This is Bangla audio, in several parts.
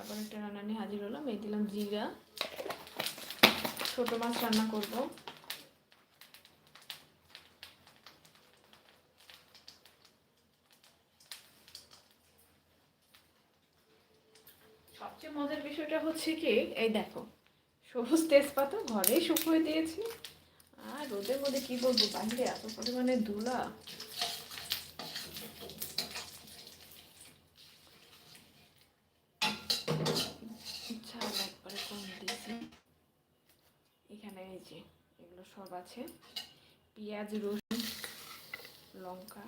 আবার একটা রান্না নিয়ে হাজির হলাম। এই দিলাম জিরা। ছোট মাছ রান্না করব। সবচেয়ে মজার বিষয়টা হচ্ছে কি, এই দেখো সবুজ তেজপাতা ঘরেই শুকিয়ে দিয়েছি। আর রোদের মধ্যে কি বলব, বাইরে এত পরিমাণে ধুলা এখানে এই যে, এগুলো সব আছে। পেঁয়াজ, রসুন, লঙ্কা।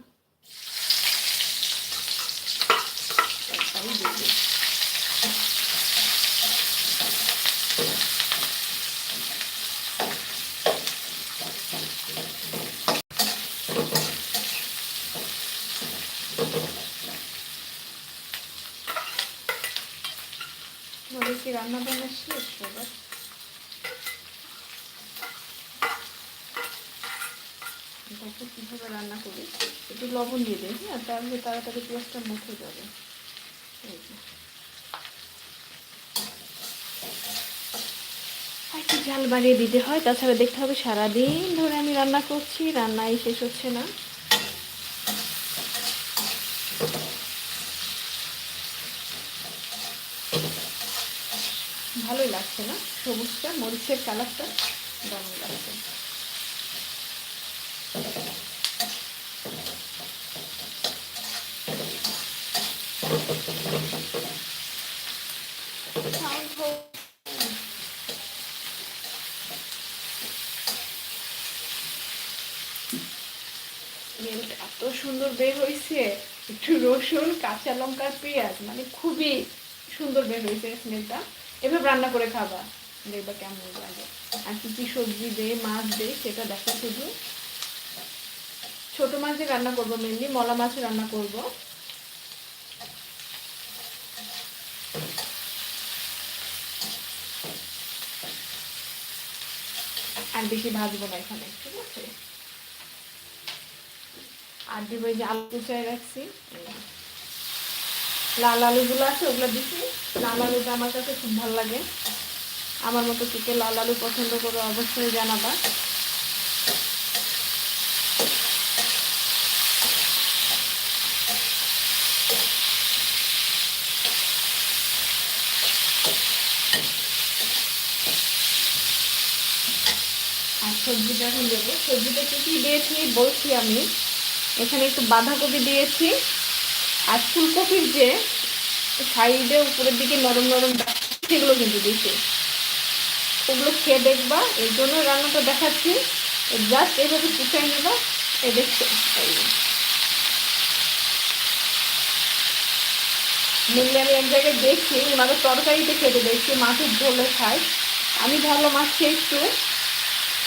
দিয়ে কি রান্না বান্না শেষ এবার? দেখো কীভাবে রান্না করি। একটু লবণ দিয়ে দিই হ্যাঁ তাহলে তাড়াতাড়ি পেঁয়াজটা মুখে যাবে। এই যে। একটু জাল বাড়িয়ে দিতে হয়, তাছাড়া দেখতে হবে সারাদিন ধরে আমি রান্না করছি, রান্নাই শেষ হচ্ছে না। ভালোই লাগছে না? সবুজটা, মরিচের কালারটা দারুণ লাগছে। এত সুন্দর বের হয়েছে একটু রসুন, কাঁচা লঙ্কা, পেঁয়াজ মানে খুবই সুন্দর বের হয়েছে স্মেলটা এভাবে রান্না করে খাবা, দেখবা কেমন লাগে। আর কি কি সবজি দে, মাছ দে, সেটা দেখো শুধু। ছোট মাছ দিয়ে রান্না করব মেনলি মলা মাছ রান্না করব। আর বেশি ভাজবো না এখানে, ঠিক আছে? আর দিব এই যে আলু কুচায় রাখছি। লাল আলুগুলো আছে, ওগুলো দিচ্ছি লাল আলুটা আমার কাছে খুব ভালো লাগে। আমার মতো কে লাল আলু পছন্দ করো অবশ্যই জানাবা। সবজিটা এখন দেবো সবজিটা কি কি দিয়েছি বলছি আমি। এখানে একটু বাঁধাকপি দিয়েছি। আর ফুলকপির যে সাইডে উপরের দিকে নরম নরম সেগুলো কিন্তু দিয়েছি। ওগুলো খেয়ে দেখবা। এই জন্য রান্নাটা দেখাচ্ছি। জাস্ট এইভাবে কুচাই নেবা। দেখছ এই মিললে আমি এক জায়গায় দেখছি ওনাদের তরকারিতে খেতে দেখছি মাছের ঝোলে খায় আমি ভাবলাম মাছকে একটু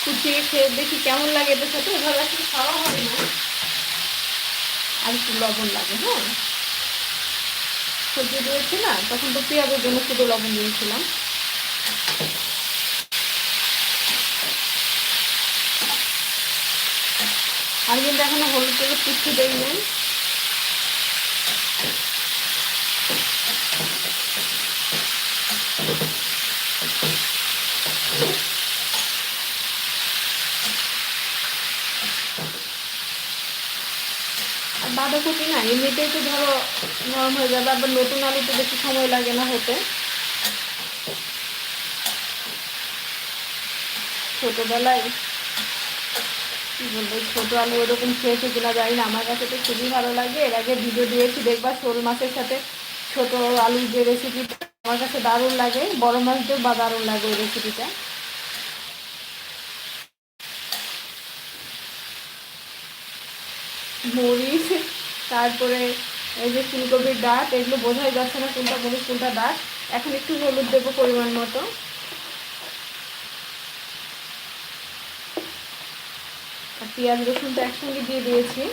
কুচিয়ে খেয়ে দেখি কেমন লাগে এদের সাথে এভাবে আসলে খাওয়া হয় না। আর একটু লবণ লাগে হ্যাঁ? সবজি দিয়েছি না, তখন তো পেঁয়াজের জন্য শুধু লবণ দিয়েছিলাম। আর কিন্তু এখনও হলুদ থেকে কিচ্ছু দেই বাঁধাকপি না, এমনিতেই তো ধরো নরম হয়ে যাবে, আবার নতুন আলুতে বেশি সময় লাগে না হতে। ছোটবেলায় কি বলব, ছোট আলু ওরকম খেয়েছে কিনা জানি না, আমার কাছে তো খুবই ভালো লাগে। এর আগে ভিডিও দিয়েছি, দেখবা শোল মাছের সাথে ছোট আলুর যে রেসিপিটা আমার কাছে দারুণ লাগে। বড় মাছ দিয়েও বা দারুণ লাগে ওই রেসিপিটা মরিচ, তারপরে এই যে ফুলকপির ডাঁট, এগুলো বোঝাই যাচ্ছে না কোনটা মরিচ, কোনটা ডাঁট। এখন একটু হলুদ দেবো পরিমাণ মতো। আর পেঁয়াজ রসুন তো একসঙ্গে দিয়ে দিয়েছি।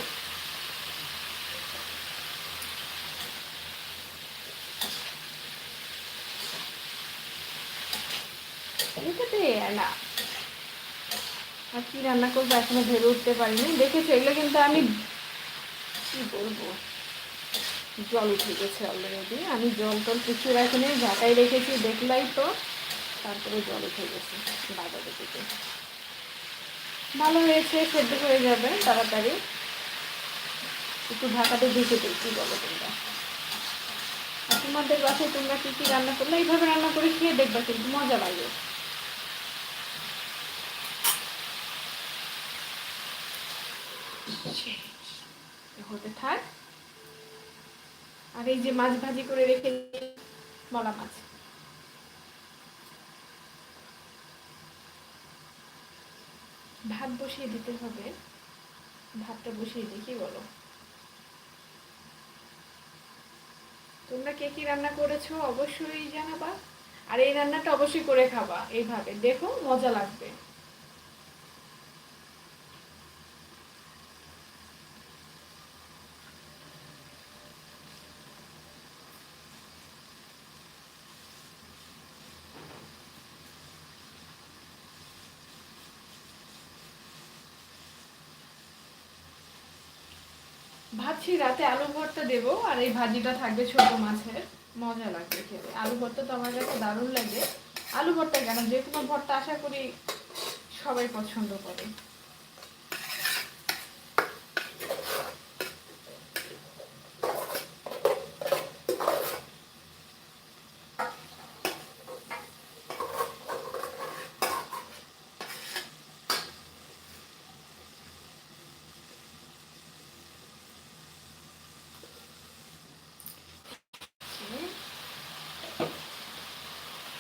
আর কি রান্না করব, এখনও ভেবে উঠতে পারিনি। দেখেছি, এগুলো কিন্তু আমি কি বলব? জল উঠে গেছে অলরেডি আমি জল টল কিছু রাখিনি ঝাঁকাই রেখেছি, দেখলাই তো। তারপরে জল উঠে গেছে বাজারে থেকে। ভালো হয়েছে, সেদ্ধ হয়ে যাবে তাড়াতাড়ি। একটু ঢাকাতে ঢুকে দিই বলো তোমরা? আর তোমাদের বাসায় তোমরা কী কী রান্না করলে? এইভাবে রান্না করে খেয়ে দেখবে কিন্তু মজা লাগে। হতে থাক। আর এই যে মাছ ভাজি করে রেখে মলা মাছ। ভাত বসিয়ে দিতে হবে। ভাতটা বসিয়ে দিই কি বলো? তোমরা কে কি রান্না করেছ অবশ্যই জানাবা। আর এই রান্নাটা অবশ্যই করে খাবা এইভাবে। দেখো, মজা লাগবে। ভাবছি রাতে আলু ভর্তা দেবো, আর এই ভাজিটা থাকবে ছোট মাছের। মজা লাগবে খেতে। আলু ভর্তা তো আমার কাছে দারুণ লাগে। আলু ভর্তা কেন? যে কোনো ভর্তা আশা করি সবাই পছন্দ করে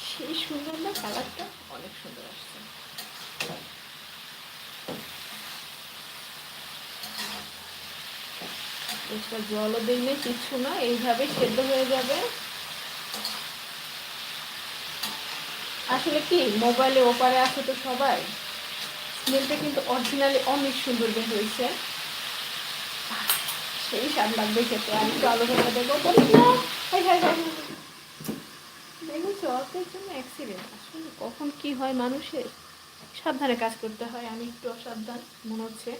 সেই সুন্দর না? কালারটা অনেক সুন্দর আসছে। এটা জলও দিলে কিছু না, এইভাবে সেদ্ধ হয়ে যাবে। আসলে কি, মোবাইলে ওপারে আছে তো সবাই। স্মেলটা কিন্তু অরিজিনালি অনেক সুন্দর বের হয়েছে। সেই স্বাদ লাগবে খেতে। আর একটু আলোচনা দেবো। বলি না। Hi hi hi. দেখেছ অল্পের জন্য অ্যাক্সিডেন্ট আসলে কখন কি হয় মানুষের? সাবধানে কাজ করতে হয়। আমি একটু অসাবধান মনে হচ্ছে।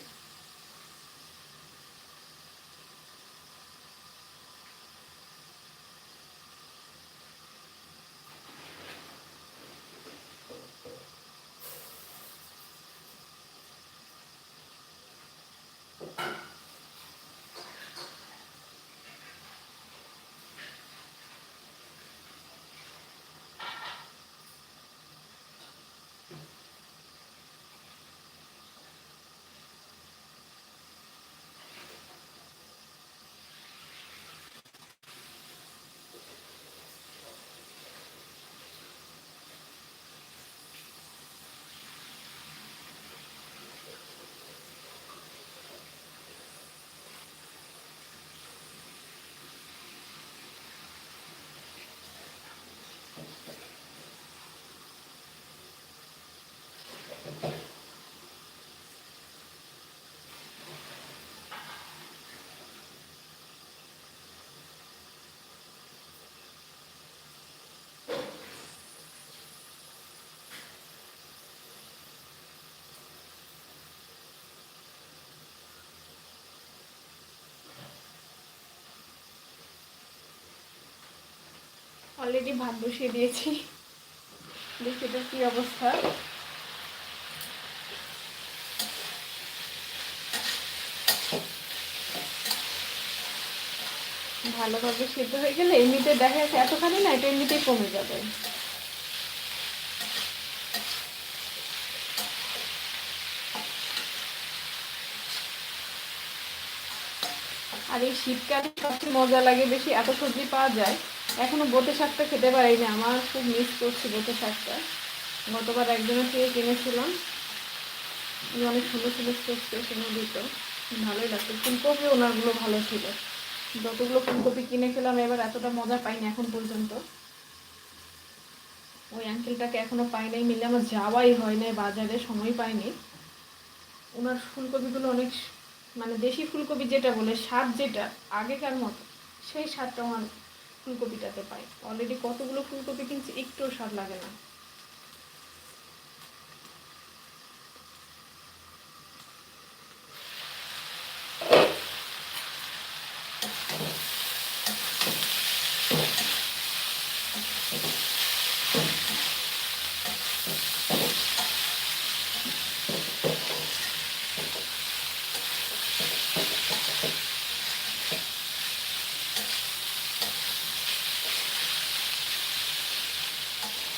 অলরেডি ভাত বসিয়ে দিয়েছি। দেখি এটা কি অবস্থা। ভালোভাবে সিদ্ধ হয়ে গেলে এমনিতে দেখা যাচ্ছে এতখানি না, এটা এমনিতেই কমে যাবে। আর এই শীতকালে সবচেয়ে মজা লাগে বেশি এত সবজি পাওয়া যায়। এখনও বোতে শাকটা খেতে পারিনি, আমার খুব মিস করছি বোতে শাকটা। গতবার একজনের থেকে কিনেছিলাম। অনেক সুন্দর সুন্দর স্পেশাল দিত ভালোই লাগতো ফুলকপি ওনারগুলো ভালো ছিল। যতগুলো ফুলকপি কিনে খেলাম এবার এতটা মজা পাইনি এখন পর্যন্ত। ওই আঙ্কেলটাকে এখনও পাই নাই, মিলে আমার যাওয়াই হয় নাই, বাজারে সময় পাইনি। ওনার ফুলকপিগুলো অনেক মানে দেশি ফুলকপি যেটা বলে, স্বাদ যেটা আগেকার মতো, সেই স্বাদটা আমার ফুলকপিটাতে পাই। অলরেডি কতগুলো ফুলকপি কিনছি একটুও স্বাদ লাগে না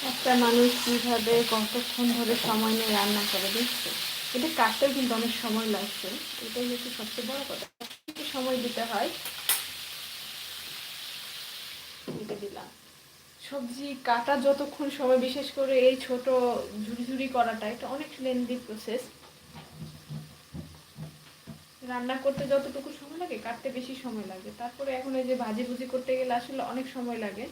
একটা মানুষ কীভাবে কতক্ষণ ধরে সময় নিয়ে রান্না করে দেখছ এটা কাটতেও কিন্তু অনেক সময় লাগছে। এটাই হচ্ছে সবচেয়ে বড় কথা। সময় দিতে হয়। এটা দিলাম। সবজি কাটা যতক্ষণ সময়, বিশেষ করে এই ছোট ঝুড়ি ঝুড়ি করাটা, এটা অনেক লেন্দি প্রসেস রান্না করতে যতটুকু সময় লাগে, কাটতে বেশি সময় লাগে। তারপরে এখন এই যে ভাজি ভুজি করতে গেলে আসলে অনেক সময় লাগে।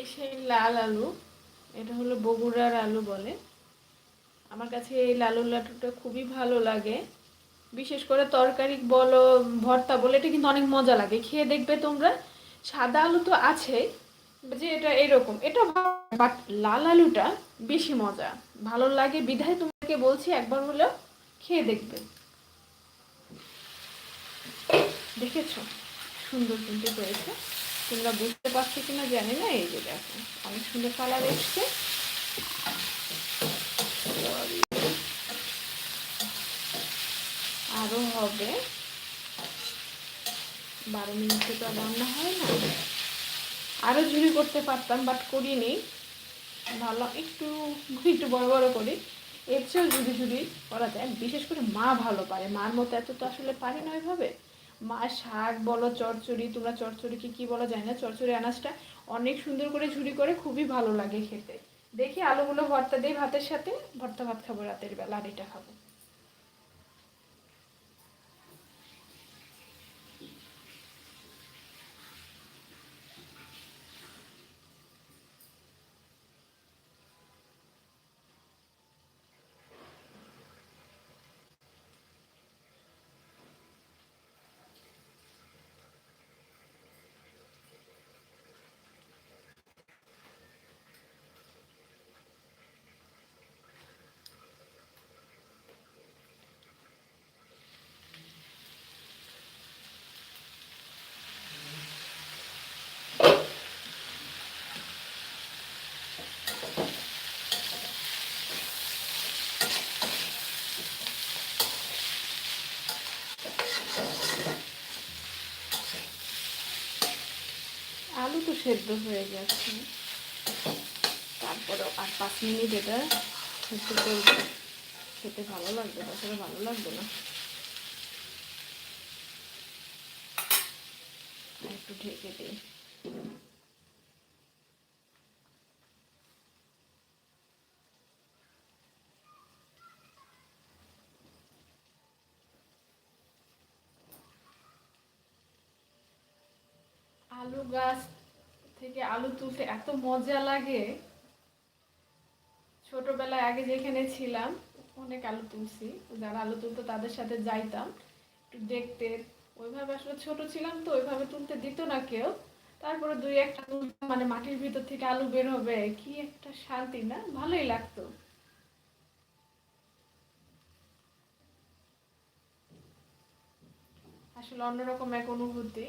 এই সেই লাল আলু, এটা হলো বগুড়ার আলু বলে। আমার কাছে এই লাল লাটুটা খুবই ভালো লাগে। বিশেষ করে তরকারি বলো, ভর্তা বলে, এটা কিন্তু অনেক মজা লাগে। খেয়ে দেখবে তোমরা, সাদা আলু তো আছে, যে এটা এরকম। এটা বাট লাল আলুটা বেশি মজা। ভালো লাগে বিধায় তোমাকে বলছি, একবার হলেও খেয়ে দেখবে। দেখেছ? সুন্দর কিন্তু হয়েছে। তোমরা বুঝতে পারছ কিনা জানি না, এই যে দেখো, অনেক সুন্দর কালার এসছে। আরও হবে। বারো মিনিটে তো রান্না হয় না। আরও ঝুড়ি করতে পারতাম বাট করিনি। ভালো, একটু একটু বড় বড় করি। এর চেয়েও ঝুড়ি ঝুড়ি করা যায়। বিশেষ করে মা ভালো পারে। মার মতো এত তো আসলে পারে না ওইভাবে। মা, শাক বলো চচ্চড়ি তোমরা চচ্চড়িকে কি বলো যায় না। চচ্চড়ি আনাজটা অনেক সুন্দর করে ঝুড়ি করে খুবই ভালো লাগে খেতে। দেখি আলুগুলো ভর্তা দিই ভাতের সাথে। ভর্তা ভাত খাব রাতের বেলা, আর এটা খাব। আলু তো সেদ্ধ হয়ে গেছে। তারপরে আর পাঁচ মিনিট এটা করব খেতে ভালো লাগবে তাছাড়া ভালো লাগবে না। একটু ঢেকে দিই। আলু গাছ থেকে আলু তুলতে এত মজা লাগে। ছোটবেলায় আগে যেখানে ছিলাম, অনেক আলু তুলছি। যারা আলু তুলতো তাদের সাথে যাইতাম, একটু দেখতে। ওইভাবে আসলে ছোট ছিলাম তো, ওইভাবে তুলতে দিত না কেউ। তারপরে দুই একটা মানে মাটির ভিতর থেকে আলু বের হবে, কি একটা শান্তি না? ভালোই লাগতো। আসলে অন্যরকম এক অনুভূতি।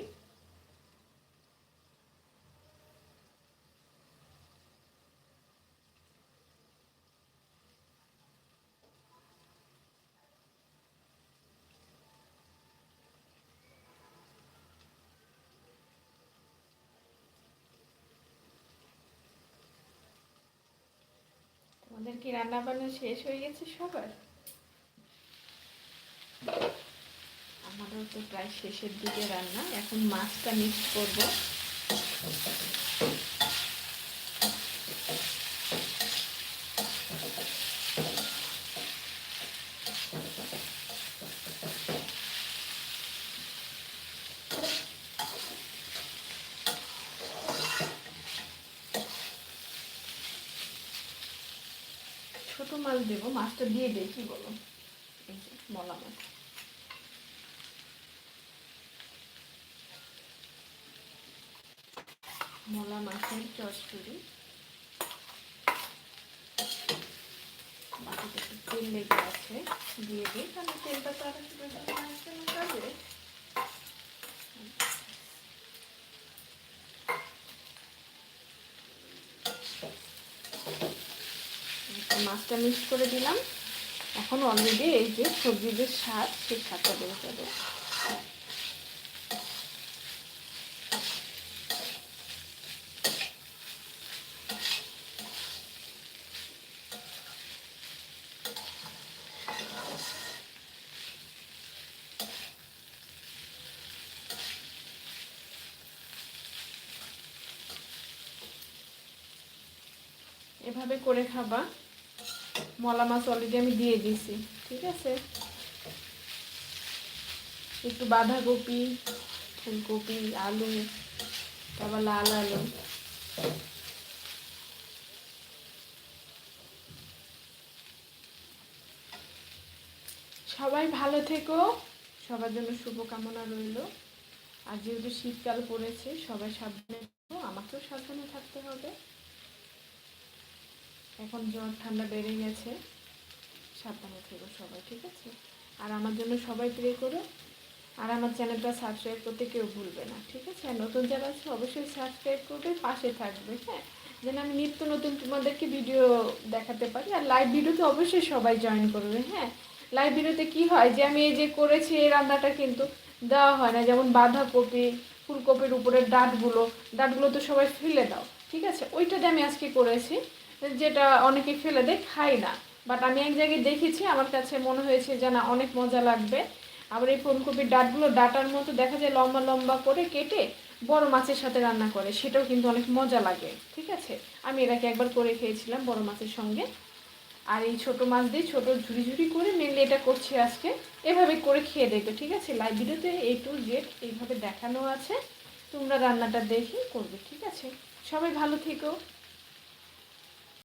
আমাদের কি রান্না বান্না শেষ হয়ে গেছে সবার? আমারও তো প্রায় শেষের দিকে রান্না, এখন মাছটা মিক্স করব। মাছ দেবো, মাছটা দিয়ে দেয় কি বলো? এই মলা মাছ। মলা মাছের চচ্চড়ি। বাকিটা তেল লেগে আছে, দিয়ে দিই। তাহলে তেলটা তো আর কাজে। মাছটা মিক্স করে দিলাম। এখন অলরেডি এই যে সবজির যে স্বাদ সেই স্বাদটা বেড়ে যাবে এভাবে করে খাবা। মলা মাছ অলরেডি আমি দিয়ে দিছি ঠিক আছে? একটু বাঁধাকপি, ফুলকপি, আলু, তারপর লাল আলু। সবাই ভালো থেকো, সবার জন্য শুভকামনা রইল। আর যেহেতু শীতকাল পড়েছে, সবাই সাবধানে থেকো, আমাকেও সাবধানে থাকতে হবে। এখন জ্বর, ঠান্ডা বেড়ে গেছে। সাবধানে থেকো সবাই, ঠিক আছে? আর আমার জন্য সবাই প্রে করো। আর আমার চ্যানেলটা সাবস্ক্রাইব করতে কেউ ভুলবে না, ঠিক আছে? আর নতুন যারা আছে, অবশ্যই সাবস্ক্রাইব করবে, পাশে থাকবে হ্যাঁ? যেন আমি নিত্য নতুন তোমাদেরকে ভিডিও দেখাতে পারি। আর লাইভ ভিডিওতে অবশ্যই সবাই জয়েন করবে হ্যাঁ? লাইভ ভিডিওতে কি হয় যে, আমি এই যে করেছি এই রান্নাটা কিন্তু দেওয়া হয় না। যেমন বাঁধাকপি, ফুলকপির উপরের ডাঁটগুলো ডাঁটগুলো তো সবাই ফেলে দাও, ঠিক আছে? ওইটাতে আমি আজকে করেছি। যেটা অনেকে ফেলে দেয়, খাই না। বাট আমি এক জায়গায় দেখেছি, আমার কাছে মনে হয়েছে যে না, অনেক মজা লাগবে। আবার এই ফুলকপির ডাঁটগুলো ডাটার মতো দেখা যায় লম্বা লম্বা করে কেটে বড় মাছের সাথে রান্না করে। সেটাও কিন্তু অনেক মজা লাগে, ঠিক আছে? আমি আগে একবার করে খেয়েছিলাম বড় মাছের সঙ্গে। আর এই ছোট মাছ দিয়ে ছোট ঝুড়ি ঝুড়ি করে মেনলি এটা করছি আজকে। এভাবে করে খেয়ে দেখবে, ঠিক আছে? লাইভ ভিডিওতে এ টু জেড এইভাবে দেখানো আছে। তোমরা রান্নাটা দেখে করবে, ঠিক আছে? সবাই ভালো থেকো।